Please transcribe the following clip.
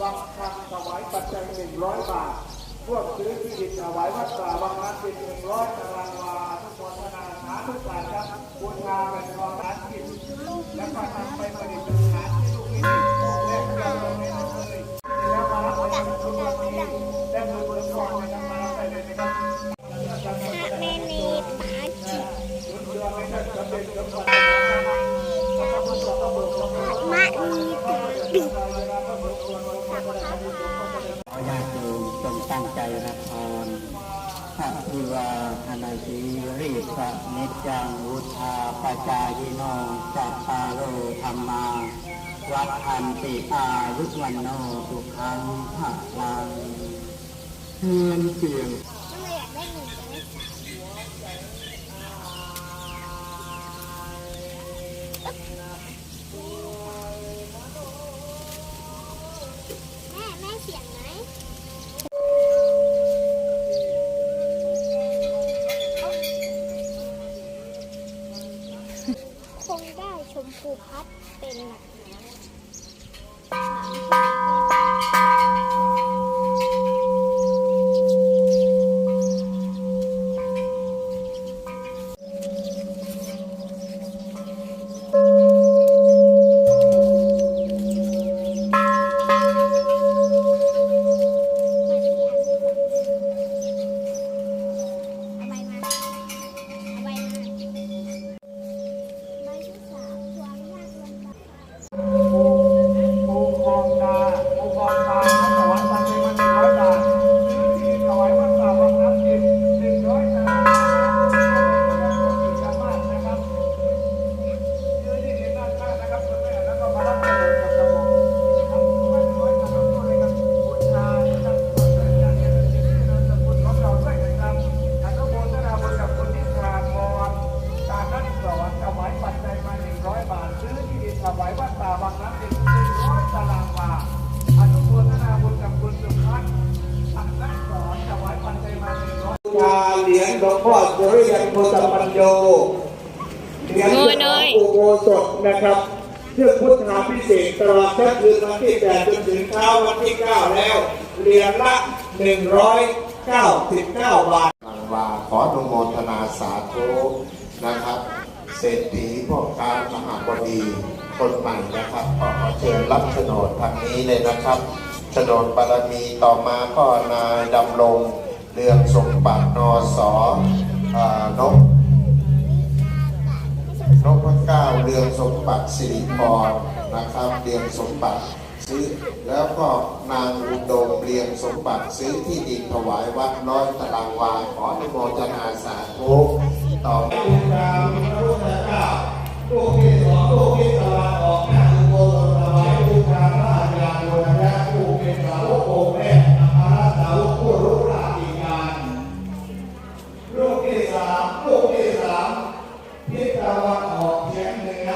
ฟังคำถวายปัจจัยหนึ่งร้อยบาทพวกซื้อที่ดินถวายวัดป่าบางนาเป็นหนึ่งร้อยตารางวาทุกคนธนาสาธุการครับบูชาเป็นรองร้านที่แล้วก็นำไปประดิษฐานที่ลูกนิมิตและเจ้าเราไม่เคยแล้วมารับไปในทุกวันนี้และมือเปิดก่อนนะครับมารับไปเลยนะครับแม่มีปาจิเรือไม่ได้จะเป็นจังหวัดนะครับมะมีตาปิข ตั้งใจรับพรพระพุวาอนาจีริสะนิจังวุธาปจายโนจัตตาโลธรรมา วัฏอันติอายุวันโนสุขังภะลังเงินเสียง ได้ชมพูพัดเป็นหนัก หนึ่งร้อยชาเหรียญหลวงพ่อสุริยันโพธปัญโยเหรียญหลวงปู่โบสถนะครับเพื่อพุทธาพิเศษกตลอดทั้งคืนวันที่แปดจนถึงเช้าวันที่เก้าแล้วเหรียญละหนึ่งร้อยเก้าสิบเก้าบาททางวาขออนุโมทนาสาธุนะครับ เศรษฐีพ่อค้ามหาบดีคนใหม่นะครับขอเชิญรับโฉนดทางนี้เลยนะครับโฉนดบารมีต่อมาก็นายดำรง เรืองสมบัตินอสอนกนกพระเก้าเรืองสมบัติสิริพรนะครับเรืองสมบัติซื้อแล้วก็นางอุดมเรียงสมบัติซื้อที่ดินถวายวัดน้อยตารางวาขออนุโมทนาสาธุต่อ โรคที่สามโรคที่สามทิศตะวันออกเฉียงเหนือ